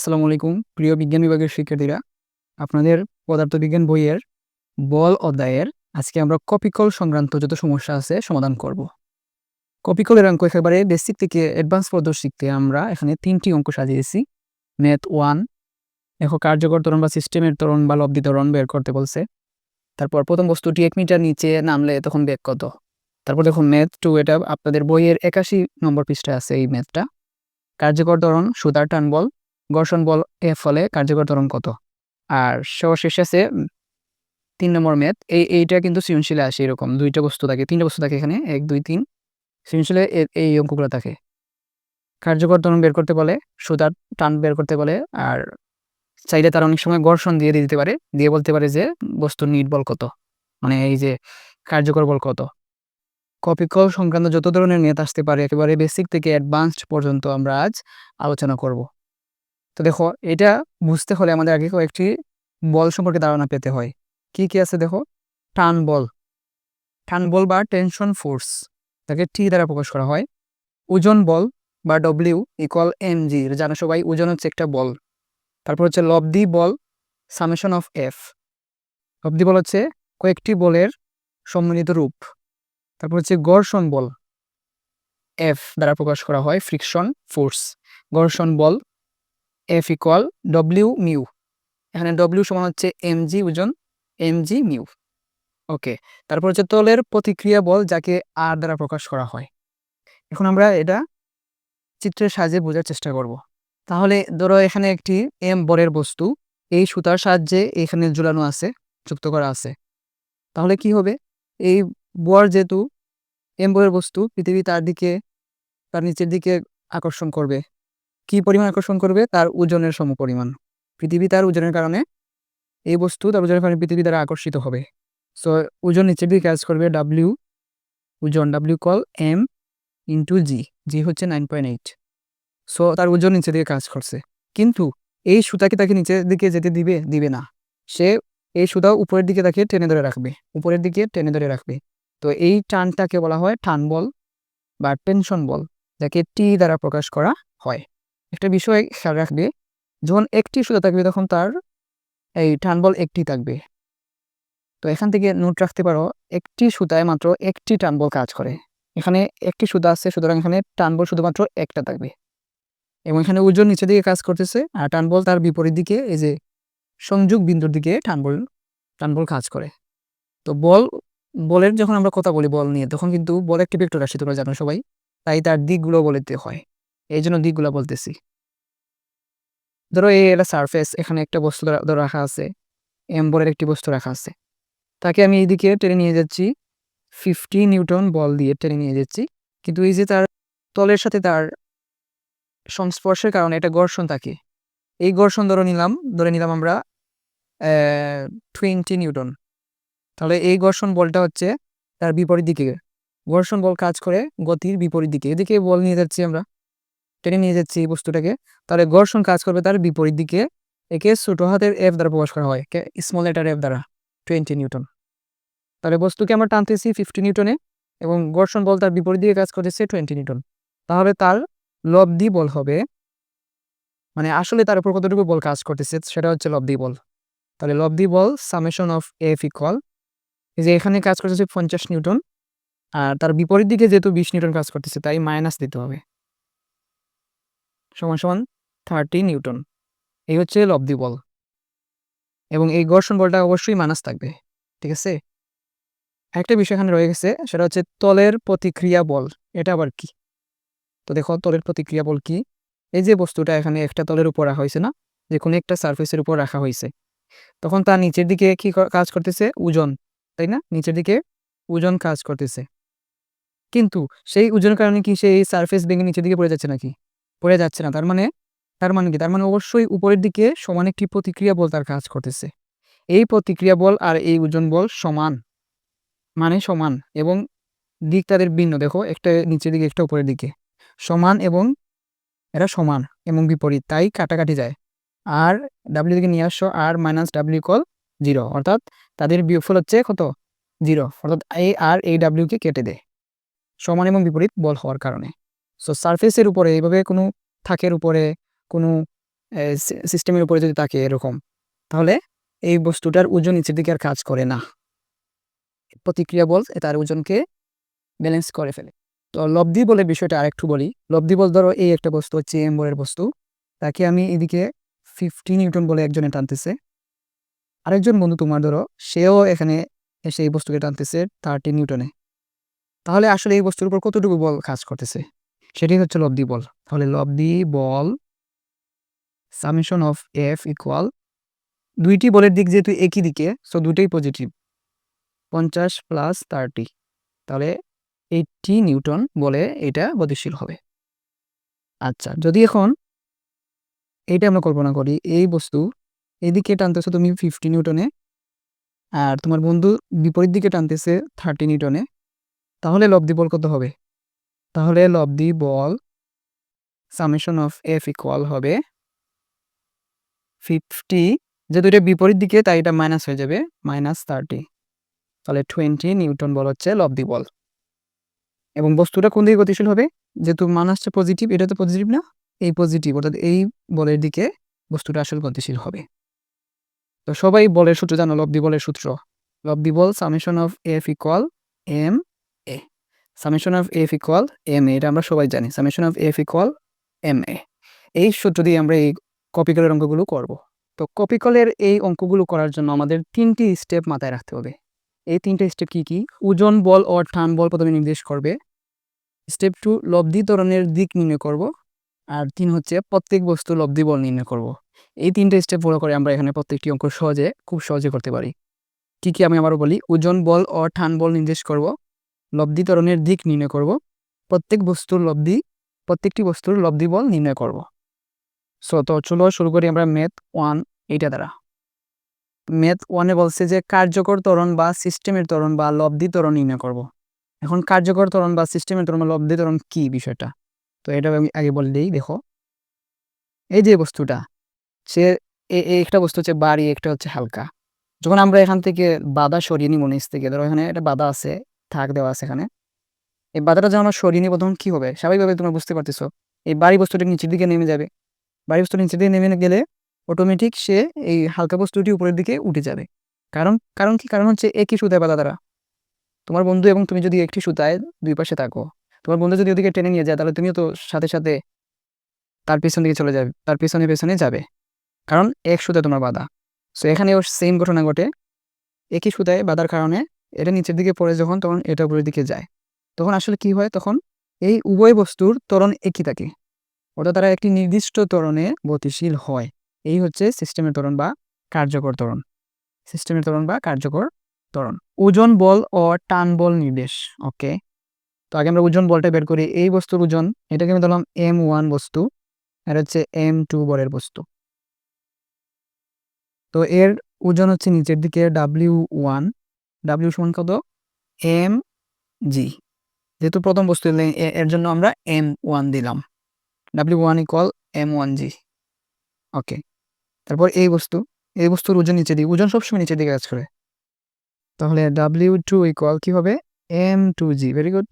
আসসালামু আলাইকুম। প্রিয় বিজ্ঞান বিভাগের শিক্ষার্থীরা, আপনাদের পদার্থবিজ্ঞান বইয়ের বল অধ্যায়ের আজকে আমরা কপিকল সংক্রান্ত যত সমস্যা আছে সমাধান করব। কপিকলের অঙ্ক একেবারে বেসিক থেকে অ্যাডভান্স পর্যন্ত শিখতে আমরা এখানে তিনটি অঙ্ক সাজিয়েছি। ম্যাথ ওয়ান দেখো কার্যকর ত্বরণ বা সিস্টেমের তরণ বা লব্ধি ত্বরণ বের করতে বলছে। তারপর প্রথম বস্তুটি এক মিটার নিচে নামলে তখন বেগ কত? তারপর দেখো ম্যাথ টু এটা আপনাদের বইয়ের একাশি নম্বর পৃষ্ঠায় আছে এই ম্যাথটা কার্যকর ত্বরণ, সুতার টান বল ঘর্ষণ বল এর ফলে কার্যকর ত্বরণ কত? আর সর্বশেষ আছে তিন নম্বর ম্যাথ এই, এইটা কিন্তু সৃজনশীলে আসে এরকম। দুইটা বস্তু থাকে, তিনটা বস্তু থাকে এখানে, এক, দুই, তিন। সৃজনশীলে এই অঙ্কগুলো থাকে। কার্যকর ত্বরণ বের করতে বলে, সুতার টান বের করতে বলে, আর চাইলে তার অনেক সময় ঘর্ষণ দিয়ে দিতে পারে, দিয়ে বলতে পারে যে বস্তুর নিট বল কত? মানে এই যে কার্যকর বল কত? কপিকল সংক্রান্ত যত ধরনের ম্যাথ আসতে পারে, একেবারে বেসিক থেকে অ্যাডভান্সড পর্যন্ত আমরা আজ আলোচনা করব। তো দেখো, এটা বুঝতে হলে আমাদের আগে কয়েকটি বল সম্পর্কে ধারণা পেতে হয়। কি কি আছে দেখো? টান বল। টান বল বা টেনশন ফোর্স, তাকে টি দ্বারা প্রকাশ করা হয়। ওজন বল বা ডব্লিউ ইকুয়াল এম জি জানো সবাই, ওজন হচ্ছে একটা বল। তারপর হচ্ছে লব্ধি বল সামেশন অফ এফ লব্ধি বল হচ্ছে কয়েকটি বলের সম্মিলিত রূপ। তারপর হচ্ছে ঘর্ষণ বল এফ দ্বারা প্রকাশ করা হয় ফ্রিকশন ফোর্স ঘর্ষণ বল এফ ইকুয়াল ডব্লিউ মিউ এখানে ডব্লিউ সমান হচ্ছে এম জি ওজন এম জি মিউ ওকে তারপর হচ্ছে তলের প্রতিক্রিয়া বল যাকে আর দ্বারা প্রকাশ করা হয়। এখন আমরা এটা চিত্রের সাহায্যে বোঝার চেষ্টা করব। তাহলে ধরো এখানে একটি এম বরের বস্তু, এই সুতার সাহায্যে এখানে ঝুলানো আছে, যুক্ত করা আছে। তাহলে কি হবে? এই বর যেহেতু এম বরের বস্তু, পৃথিবী তার দিকে, তার নিচের দিকে আকর্ষণ করবে। কি পরিমাণ আকর্ষণ করবে তার ওজনের সমপরিমাণ। পৃথিবী তার ওজনের কারণে এই বস্তু তার ওজনের কারণে পৃথিবী দ্বারা আকর্ষিত হবে। সো ওজন নিচের দিকে কাজ করবে ডাব্লিউ ওজন W equal M into G G হচ্ছে নাইন পয়েন্ট এইট সো তার ওজন নিচের দিকে কাজ করছে। কিন্তু এই সুতাকে তাকে নিচের দিকে যেতে দিবে দিবে না। সে এই সুতা উপরের দিকে তাকে টেনে ধরে রাখবে, উপরের দিকে টেনে ধরে রাখবে। তো এই টানটাকে বলা হয় টান বল বা টেনশন বল, যাকে টি দ্বারা প্রকাশ করা হয়। একটা বিষয় খেয়াল রাখবে, যখন একটি সুতা থাকবে তখন তার এই টান বল একটি থাকবে। তো এখান থেকে নোট রাখতে পারো, একটি সুতায় মাত্র একটি টান বল কাজ করে। এখানে একটি সুতা আছে, সুতরাং এখানে টান বল শুধুমাত্র একটা থাকবে। এবং এখানে ওজন নিচের দিকে কাজ করতেছে, আর টান বল তার বিপরীত দিকে, এই যে সংযোগ বিন্দুর দিকে টান বল টান বল কাজ করে। তো বল, বলের যখন আমরা কথা বলি বল নিয়ে, তখন কিন্তু বল একটি ভেক্টর রাশি, তোমরা জানো সবাই, তাই তার দিকগুলো বলতে হয়। এই জন্য দিকগুলো বলতেছি। ধরো এই একটা সারফেস এখানে একটা বস্তু ধরা- রাখা আছে এম্বরের একটি বস্তু রাখা আছে। তাকে আমি এইদিকে টেনে নিয়ে যাচ্ছি ফিফটি নিউটন বল দিয়ে টেনে নিয়ে যাচ্ছি। কিন্তু এই যে তার তলের সাথে তার সংস্পর্শের কারণে একটা ঘর্ষণ থাকে। এই ঘর্ষণ ধরে নিলাম ধরে নিলাম আমরা টোয়েন্টি নিউটন। তাহলে এই ঘর্ষণ বলটা হচ্ছে তার বিপরীত দিকে। ঘর্ষণ বল কাজ করে গতির বিপরীত দিকে। এদিকে বল নিয়ে যাচ্ছি আমরা। টেনে নিয়ে যাচ্ছি এই বস্তুটাকে, তাহলে ঘর্ষণ কাজ করবে তার বিপরীত দিকে, একে ছোট হাতের এফ দ্বারা প্রকাশ করা হয় স্মল লেটার এফ দ্বারা টোয়েন্টি নিউটন তাহলে বস্তুকে আমরা টানতেছি ফিফটি নিউটনে এবং ঘর্ষণ বল তার বিপরীত দিকে কাজ করতেছে টোয়েন্টি নিউটন তাহলে তার লব্ধি বল হবে মানে আসলে তার উপর কতটুকু বল কাজ করতেছে, সেটা হচ্ছে লব্ধি বল। তাহলে লব্ধি বল সামেশন অফ এফ ইকুয়াল এই যে এখানে কাজ করতেছে পঞ্চাশ নিউটন আর তার বিপরীত দিকে যেহেতু বিশ নিউটন কাজ করতেছে, তাই মাইনাস দিতে হবে। সমান সমান থার্টি নিউটন। এই হচ্ছে লব্ধি বল এবং এই ঘর্ষণ বলটা অবশ্যই মানাস থাকবে, ঠিক আছে? একটা বিষয় এখানে রয়ে গেছে, সেটা হচ্ছে তলের প্রতিক্রিয়া বল, এটা আবার কি? তো দেখো, তলের প্রতিক্রিয়া বল কি? এই যে বস্তুটা এখানে একটা তলের উপর রাখা হয়েছে না? যে কোনো একটা সারফেসের উপর রাখা হয়েছে। তখন তার নিচের দিকে কি কাজ করতেছে? ওজন, তাই না? নিচের দিকে ওজন কাজ করতেছে। কিন্তু সেই ওজনের কারণে কি সেই সারফেস ভেঙে নিচের দিকে পড়ে যাচ্ছে নাকি? পড়ে যাচ্ছে না। তার মানে তার মানে কি? তার মানে অবশ্যই উপরের দিকে সমান একটি প্রতিক্রিয়া বল তার কাজ করতেছে। এই প্রতিক্রিয়া বল আর এই ওজন বল সমান। মানে সমান এবং দিক তাদের ভিন্ন। দেখো, একটা নিচের দিকে, একটা উপরের দিকে। সমান এবং এরা সমান এবং বিপরীত, তাই কাটাকাটি যায়। আর ডাব্লিউ দিকে নিয়ে আসছো আর মাইনাস ডাব্লিউ কল জিরো অর্থাৎ তাদের বিয়োগফল হচ্ছে কত? জিরো অর্থাৎ এই আর এই ডাব্লিউকে কেটে দেয়। সমান এবং বিপরীত বল হওয়ার কারণে। সো সারফেসের উপরে, এইভাবে কোনো থাকের উপরে, কোনো সিস্টেমের উপরে যদি থাকে এরকম, তাহলে এই বস্তুটার ওজন নিচের দিকে আর কাজ করে না। প্রতিক্রিয়া বল তার ওজনকে ব্যালেন্স করে ফেলে। তো লব্ধি বলে বিষয়টা আরেকটু বলি। লব্ধি বল ধরো এই একটা বস্তু হচ্ছে এম বলের বস্তু। তাকে আমি এদিকে ফিফটি নিউটন বলে একজনে টানতেছে। আরেকজন বন্ধু তোমার ধরো, সেও এখানে এসে এই বস্তুকে টানতেছে থার্টি নিউটনে। তাহলে আসলে এই বস্তুর উপর কতটুকু বল কাজ করতেছে? সেটাই হচ্ছে লব্ধি বল। তাহলে লব্ধি বল সামেশন অফ এফ ইকুয়াল দুইটি বলের দিক যেহেতু একই দিকে সো দুটোই পজিটিভ পঞ্চাশ প্লাস থার্টি তাহলে এইটটি নিউটন বলে এটা গতিশীল হবে। আচ্ছা যদি এখন এইটা আমরা কল্পনা করি, এই বস্তু এদিকে টানতেছো তুমি ফিফটি নিউটনে আর তোমার বন্ধু বিপরীত দিকে টানতেছে থার্টি নিউটনে, তাহলে লব্ধি বল কত হবে? তাহলে লব্ধি বল সামেশন অফ এফ ইকুয়াল হবে ফিফটি যেহেতু এটা বিপরীত দিকে, তাই এটা মাইনাস হয়ে যাবে মাইনাস থার্টি তাহলে টোয়েন্টি নিউটন বল হচ্ছে লব লব্ধি বল। এবং বস্তুটা কোন দিকে গতিশীল হবে? যেহেতু মাইনাসটা পজিটিভ এটা তো পজিটিভ না, এই পজিটিভ অর্থাৎ এই বলের দিকে বস্তুটা আসলে গতিশীল হবে। তো সবাই বলের সূত্র জানো লব্ধি বলের সূত্র। লব্ধি বল summation of F equal M summation of F equal M A এটা আমরা সবাই জানি। Summation of F equal M A এই সূত্র দিয়ে আমরা এই কপিকলের অঙ্কগুলো করব। তো কপিকলের এই অঙ্কগুলো করার জন্য আমাদের তিনটি স্টেপ মাথায় রাখতে হবে। এই তিনটে স্টেপ কি কি? ওজন, বল ও টান, বল প্রথমে নির্দেশ করবে। স্টেপ টু লব্ধি ত্বরণের দিক নির্ণয় করব। আর তিন হচ্ছে প্রত্যেক বস্তু লব্ধি, বল নির্ণয় করব। এই তিনটে স্টেপ ফলো করে আমরা এখানে প্রত্যেকটি অঙ্ক সহজে, খুব সহজে করতে পারি। কি কি আমি আবারও বলি? ওজন, বল ও টান, বল নির্দেশ করব। লব্ধি ত্বরণের দিক নির্ণয় করব। প্রত্যেক বস্তুর লব্ধি, প্রত্যেকটি বস্তুর লব্ধি বল নির্ণয় করব। সো তো চলো শুরু করি আমরা ম্যাথ ওয়ান এইটা দ্বারা। ম্যাথ ওয়ানে বলছে যে কার্যকর ত্বরণ বা সিস্টেমের ত্বরণ বা লব্ধি ত্বরণ নির্ণয় করব। এখন কার্যকর ত্বরণ বা সিস্টেমের ত্বরণ বা লব্ধি ত্বরণ কি বিষয়টা? তো এটা আমি আগে বলে দিই, দেখো। এই যে বস্তুটা, সে একটা বস্তু হচ্ছে বাড়ি, একটা হচ্ছে হালকা। যখন আমরা এখান থেকে বাধা সরিয়ে নিব নিচ থেকে, ধরো এখানে একটা বাধা আছে থাক দেওয়া আছে এখানে। এই বাধাটা যখন আমরা সরিয়ে নিব তখন কি হবে? স্বাভাবিকভাবে তোমরা বুঝতে পারতেছো। এই বাড়ি বস্তুটা নিচের দিকে নেমে যাবে। বাড়ি বস্তুটা নিচের দিকে নেমে গেলে অটোমেটিক সে এই হালকা বস্তুটি উপরের দিকে উঠে যাবে। কারণ কারণ কি? কারণ হচ্ছে একই সুতায় বাধা দ্বারা। তোমার বন্ধু এবং তুমি যদি একটি সুতায় দুই পাশে থাকো, তোমার বন্ধু যদি ওদিকে টেনে নিয়ে যায়, তাহলে তুমিও তো সাথে সাথে তার পেছন দিকে চলে যাবে, তার পেছনে পেছনে যাবে। কারণ এক সুতায় তোমার বাধা। সো এখানেও সেম ঘটনা ঘটে। একই সুতায় বাধার কারণে এটা নিচের দিকে পড়ে যখন, তখন এটা উপরের দিকে যায়। তখন আসলে কি হয়? তখন এই উভয় বস্তুর ত্বরণ একই থাকে। ওটা তারা একটি নির্দিষ্ট ত্বরণে গতিশীল হয়। এই হচ্ছে সিস্টেমের ত্বরণ বা কার্যকর ত্বরণ। সিস্টেমের ত্বরণ বা কার্যকর ত্বরণ। ওজন বল ও টান বল নির্দেশ। ওকে? তো আগে আমরা ওজন বলটা বের করি। এই বস্তুর ওজন, এটাকে আমি ধরলাম এম ওয়ান বস্তু। আর হচ্ছে এম টু বলের বস্তু। তো এর ওজন হচ্ছে নিচের দিকে ডাব্লিউ ওয়ান। ডাব্লিউ সমান কত? এম জি যেহেতু প্রথম বস্তু এর জন্য আমরা এম ওয়ান দিলাম। W one equal M one G okay তারপর এই বস্তু, এই বস্তুর ওজন নিচে দিই। ওজন সবসময় নিচের দিকে কাজ করে। তাহলে ডাব্লিউ টু ইকুয়াল কী হবে? M two G very good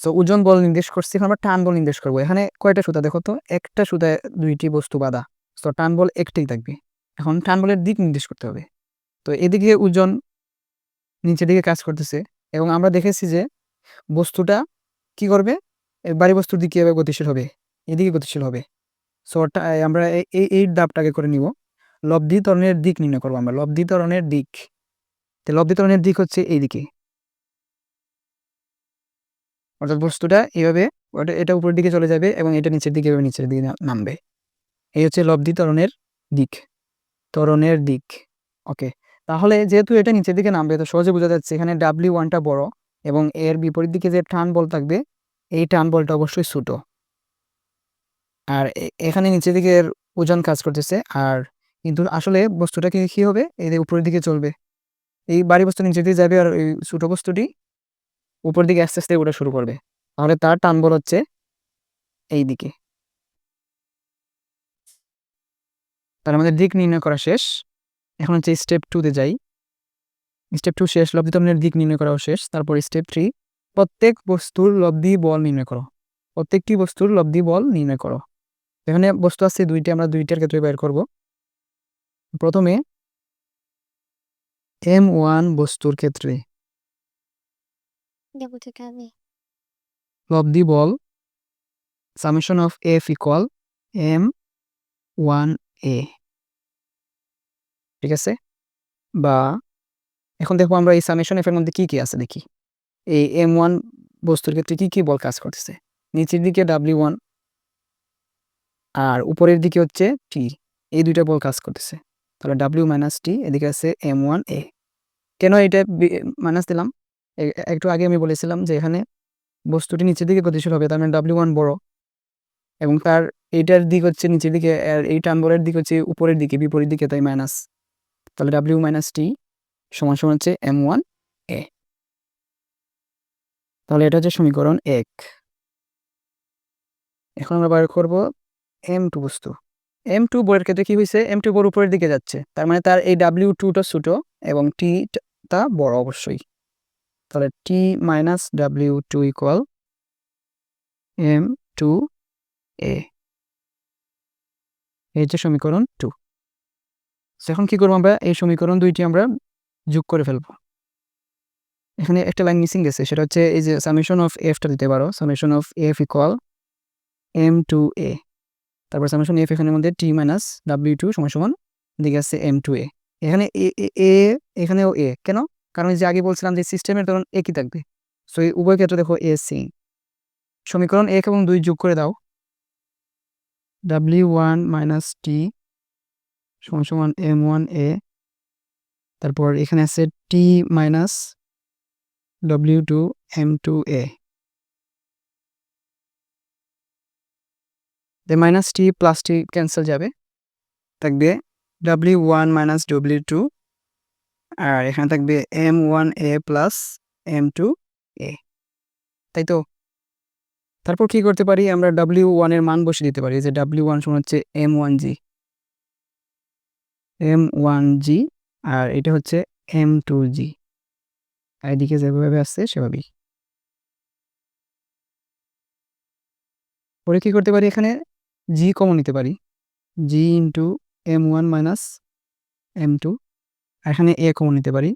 so ওজন বল নির্দেশ করছি। এখন আমরা টান বল নির্দেশ করব। এখানে কয়টা সুতা দেখো তো? একটা সুতায় দুইটি বস্তু বাধা। সো টান বল একটাই থাকবে। এখন টান বলের দিক নির্দেশ করতে হবে। তো এদিকে ওজন নিচের দিকে কাজ করতেছে এবং আমরা দেখেছি যে বস্তুটা কি করবে? বাড়ি বস্তুর দিকে কীভাবে গতিশীল হবে, এদিকে গতিশীল হবে। সো আমরা এই এই দাবটাকে করে নিব। লব্ধি তরণের দিক নির্ণয় করব আমরা লব্ধি তরণের দিক। তো লব্ধি ত্বরণের দিক হচ্ছে এই দিকে অর্থাৎ বস্তুটা এইভাবে, ওটা, এটা উপরের দিকে চলে যাবে এবং এটা নিচের দিকে এভাবে নিচের দিকে নামবে। এই হচ্ছে লব্ধি তরণের দিক। ত্বরণের দিক। ওকে। তাহলে যেহেতু এটা নিচের দিকে নামবে, তো সহজে বোঝা যাচ্ছে এখানে ডাব্লিউ ওয়ানটা বড় এবং এর বিপরীত দিকে যে টান বল থাকবে, এই টান বলটা অবশ্যই ছোটো। আর এখানে নিচের দিকে এর ওজন কাজ করতেছে, আর কিন্তু আসলে বস্তুটা কি কী হবে? এই উপরের দিকে চলবে। এই বাড়ি বস্তু নিচের দিকে যাবে আর এই ছোটো বস্তুটি উপর দিকে আস্তে আস্তে ওটা শুরু করবে। তাহলে তার টান বল হচ্ছে এই দিকে। তার আমাদের দিক নির্ণয় করা শেষ। এখন হচ্ছে স্টেপ টুতে যাই। স্টেপ টু শেষ লব্ধি লব্ধিতরণের দিক নির্ণয় করাও শেষ তারপর স্টেপ থ্রি প্রত্যেক বস্তুর লব্ধি বল নির্ণয় করো। প্রত্যেকটি বস্তুর লব্ধি বল নির্ণয় করো। এখানে বস্তু আছে দুইটা আমরা দুইটার ক্ষেত্রে বের করব। প্রথমে এম ওয়ান বস্তুর ক্ষেত্রে লব্ধি বল summation of F equal M one A ঠিক আছে? বা এখন দেখো আমরা এই সামেশন এফ এর মধ্যে কি কি আছে দেখি। এই এম ওয়ান বস্তুর ক্ষেত্রে কি কি বল কাজ করতেছে? নিচের দিকে ডাব্লিউ ওয়ান আর উপরের দিকে হচ্ছে টি এই দুইটা বল কাজ করতেছে। তাহলে ডাব্লিউ মাইনাস টি এদিকে আছে এম ওয়ান এ কেন এটা মাইনাস দিলাম? একটু আগে আমি বলেছিলাম যে এখানে বস্তুটি নিচের দিকে গতিশীল হবে, তার মানে ডাব্লিউ ওয়ান বড়। এবং তার এইটার দিক হচ্ছে নিচের দিকে, আর এই টানবলের দিক হচ্ছে উপরের দিকে, বিপরীত দিকে, তাই মাইনাস তাহলে ডাব্লিউ মাইনাস টি সমান সমান হচ্ছে এম ওয়ান এ তাহলে এটা হচ্ছে সমীকরণ এক। এখন আমরা বার করব এম টু বস্তু। এম টু বইয়ের ক্ষেত্রে কি হয়েছে? এম টু বড় উপরের দিকে যাচ্ছে। তার মানে তার এই ডাব্লিউ টুটা ছোটো এবং টি, টা বড় অবশ্যই। তাহলে T minus W two equal M two A এই হচ্ছে সমীকরণ টু এখন কি করব আমরা? এই সমীকরণ দুইটি আমরা যোগ করে ফেলব। এখানে একটা লাইন মিসিং গেছে, সেটা হচ্ছে এই যে সামেশন অফ এফটা দিতে পারো। Summation of F equal M two A তারপর সামেশন এফ এখানের মধ্যে টি মাইনাস ডাব্লিউ টু সমান সমান দিকে আছে এম টু এ এখানে এ এখানেও এ কেন? কারণ যে আগে বলছিলাম যে সিস্টেমের তখন একই থাকবে? সো এই উভয় ক্ষেত্রে দেখো এ সেম সমীকরণ এক এবং দুই যোগ করে দাও। ডাব্লিউ ওয়ান মাইনাস টি সমান সমান এম ওয়ান এ তারপর এখানে আছে T minus W two M two A minus T plus T cancel যাবে। থাকবে W one minus W two আর এখানে থাকবে M one A plus M two A তাই তো? তারপর কি করতে পারি? আমরা ডাব্লিউ ওয়ানের মান বসে দিতে পারি, যে ডাব্লিউ ওয়ান সমান হচ্ছে M one G M one G আর এটা হচ্ছে এম টু জি এদিকে যেভাবে আসছে, সেভাবেই। পরে কি করতে পারি এখানে? জি কমন নিতে পারি। G into M one minus M two আর এখানে এ কমন নিতে পারি।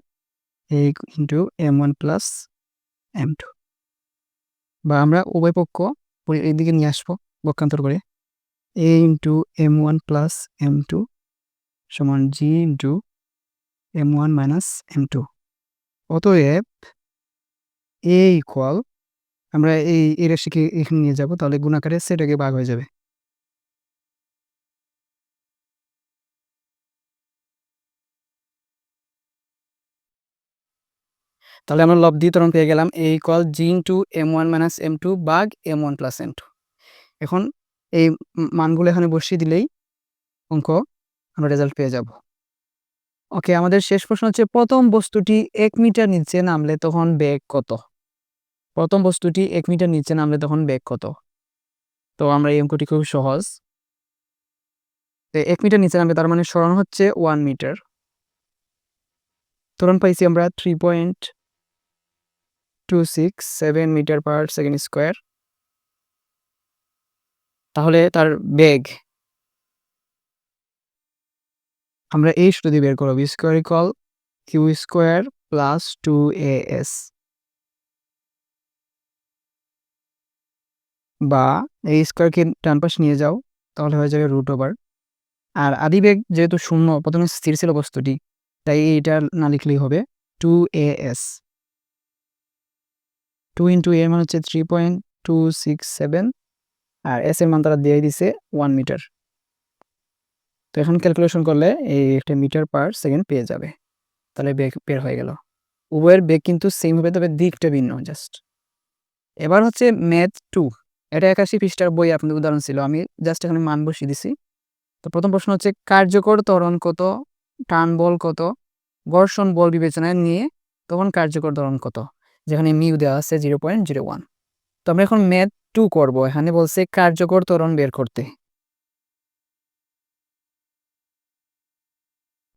A into M one plus M two বা আমরা উভয় পক্ষ এইদিকে নিয়ে আসব পক্ষান্তর করে। A into M one plus M two সমান G into M one minus M two অতএব এ ইকুয়াল আমরা এই এই রাশিকে এখানে নিয়ে যাব, তাহলে গুণাকারে সেটাকে ভাগ হয়ে যাবে। তাহলে আমরা লব্ধি তরণ পেয়ে গেলাম A equal G into M one minus M two বাঘ M one plus M two এখন এই মানগুলো এখানে বসিয়ে দিলেই অঙ্ক আমরা রেজাল্ট পেয়ে যাব। ওকে আমাদের শেষ প্রশ্ন হচ্ছে, প্রথম বস্তুটি এক মিটার নিচে নামলে তখন বেগ কত? প্রথম বস্তুটি এক মিটার নিচে নামলে তখন বেগ কত? তো আমরা এই অঙ্কটি খুব সহজ। তো এক মিটার নিচে নামবে তার মানে সরণ হচ্ছে ওয়ান মিটার ত্বরণ পাইছি আমরা three point two six seven meter per second square তাহলে তার বেগ আমরা এই সূত্র বের করব। Square equal Q square plus two A S বা এই স্কোয়ারকে ডান পাশে নিয়ে যাও, তাহলে হয়ে যাবে রুট ওভার আর আদিবেগ যেহেতু শূন্য, প্রথমে স্থির ছিল বস্তুটি, তাই এইটা না লিখলেই হবে two A S two into A মান হচ্ছে three point two six seven আর এস এর মান তারা দিয়ে দিছে ওয়ান মিটার তো এখন ক্যালকুলেশন করলে এই একটা মিটার পার সেকেন্ড পেয়ে যাবে। তাহলে বেগ বের হয়ে গেল। উভয়ের বেগ কিন্তু সেম হবে, তবে দিকটা ভিন্ন জাস্ট এবার হচ্ছে ম্যাথ টু এটা একাশি পৃষ্ঠার বই আপনাদের উদাহরণ ছিল, আমি জাস্ট এখানে মান বসিয়ে দিছি। তো প্রথম প্রশ্ন হচ্ছে, কার্যকর ত্বরণ কত? টান বল কত? ঘর্ষণ বল বিবেচনায় নিয়ে তখন কার্যকর ত্বরণ কত? যেখানে মিউ দেওয়া আছে জিরো পয়েন্ট জিরো ওয়ান তো আমরা এখন ম্যাথ টু করব। এখানে বলছে কার্যকর ত্বরণ বের করতে।